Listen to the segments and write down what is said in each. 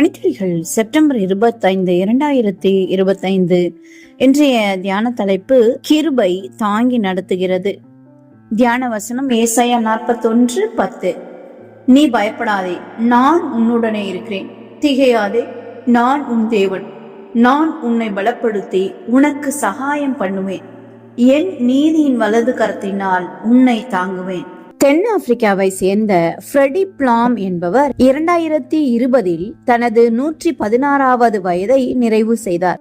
பனித்துளிகள் September இருபத்தைந்து இரண்டாயிரத்தி இருபத்தைந்து இன்றைய தியான தலைப்பு கிருபை தாங்கி நடத்துகிறது. தியான வசனம் ஏசாயா நாற்பத்தொன்று பத்து. நீ பயப்படாதே நான் உன்னுடனே இருக்கிறேன். திகையாதே நான் உன் தேவன். நான் உன்னை பலப்படுத்தி உனக்கு சகாயம் பண்ணுவேன். என் நீதியின் வலது கரத்தினால் உன்னை தாங்குவேன். தென்னாப்பிரிக்காவை சேர்ந்த ஃப்ரெடி பிளாம் என்பவர் இரண்டாயிரத்தி இருபதில் தனது நூற்றி பதினாறாவது வயதை நிறைவு செய்தார்.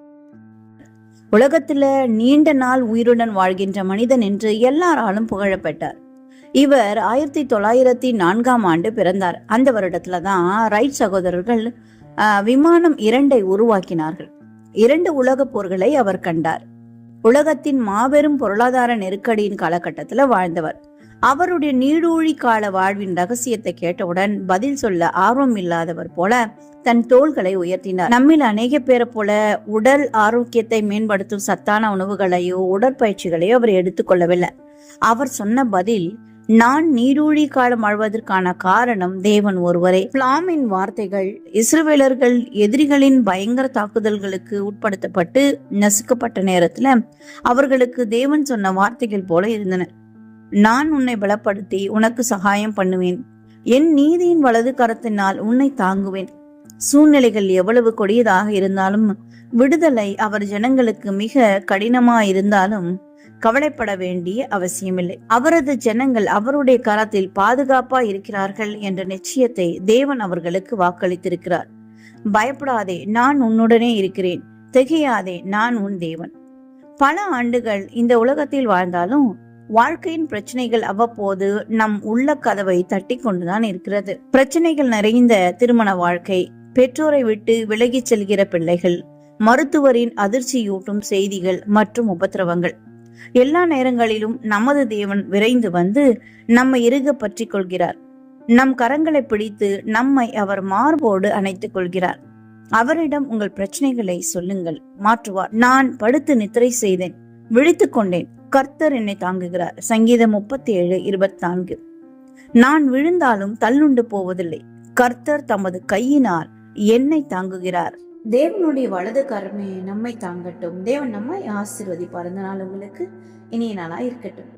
உலகத்துல நீண்ட நாள் உயிருடன் வாழ்கின்ற மனிதன் என்று எல்லாராலும் புகழப்பட்டார். இவர் ஆயிரத்தி தொள்ளாயிரத்தி நான்காம் ஆண்டு பிறந்தார். அந்த வருடத்துல தான் ரைட் சகோதரர்கள் ஆஹ், விமானம் இரண்டை உருவாக்கினார்கள். இரண்டு உலகப் போர்களை அவர் கண்டார். உலகத்தின் மாபெரும் பொருளாதார நெருக்கடியின் காலகட்டத்தில் வாழ்ந்தவர். அவருடைய நீடூழி கால வாழ்வின் ரகசியத்தை கேட்டவுடன் பதில் சொல்ல ஆர்வம் இல்லாதவர் போல தன் தோள்களை உயர்த்தினார். நம்மில் அநேக பேரை போல உடல் ஆரோக்கியத்தை மேம்படுத்தும் சத்தான உணவுகளையோ உடற்பயிற்சிகளையோ அவர் எடுத்துக்கொள்ளவில்லை அவர் சொன்ன பதில் நான் நீடூழி காலம் வாழ்வதற்கான காரணம் தேவன் ஒருவரே. பிளாமின் வார்த்தைகள் இஸ்ரவேலர்கள் எதிரிகளின் பயங்கர தாக்குதல்களுக்கு உட்படுத்தப்பட்டு நசுக்கப்பட்ட நேரத்துல அவர்களுக்கு தேவன் சொன்ன வார்த்தைகள் போல இருந்தன. நான் உன்னை பலப்படுத்தி உனக்கு சகாயம் பண்ணுவேன். என் நீதியின் வலது கரத்தினால் உன்னை தாங்குவேன். சூழ்நிலைகள் எவ்வளவு கொடியதாக இருந்தாலும் விடுதலை அவர் ஜனங்களுக்கு மிக கடினமா இருந்தாலும் கவலைப்பட வேண்டிய அவசியமில்லை. அவரது ஜனங்கள் அவருடைய கரத்தில் பாதுகாப்பா இருக்கிறார்கள் என்ற நிச்சயத்தை தேவன் அவர்களுக்கு வாக்களித்திருக்கிறார். பயப்படாதே நான் உன்னுடனே இருக்கிறேன். திகையாதே நான் உன் தேவன். பல ஆண்டுகள் இந்த உலகத்தில் வாழ்ந்தாலும் வாழ்க்கையின் பிரச்சனைகள் அவ்வப்போது நம் உள்ள கதவை தட்டி கொண்டுதான் இருக்கிறது. பிரச்சனைகள் நிறைந்த திருமண வாழ்க்கை பெற்றோரை விட்டு விலகிச் செல்கிற பிள்ளைகள் மருத்துவரின் அதிர்ச்சியூட்டும் செய்திகள் மற்றும் உபத்திரவங்கள். எல்லா நேரங்களிலும் நமது தேவன் விரைந்து வந்து நம்மை இறுக பற்றி கொள்கிறார். நம் கரங்களை பிடித்து நம்மை அவர் மார்போடு அணைத்துக் கொள்கிறார். அவரிடம் உங்கள் பிரச்சனைகளை சொல்லுங்கள் மாற்றுவார். நான் படுத்து நித்திரை செய்தேன். விழித்துக் கொண்டேன். கர்த்தர் என்னை தாங்குகிறார். சங்கீதம் முப்பத்தி ஏழு இருபத்தி நான்கு நான் விழுந்தாலும் தள்ளுண்டு போவதில்லை. கர்த்தர் தமது கையினால் என்னை தாங்குகிறார். தேவனுடைய வலது கருமையை நம்மை தாங்கட்டும். தேவன் நம்மை ஆசிர்வதி இந்த நாள் உங்களுக்கு இனிய நாளா இருக்கட்டும்.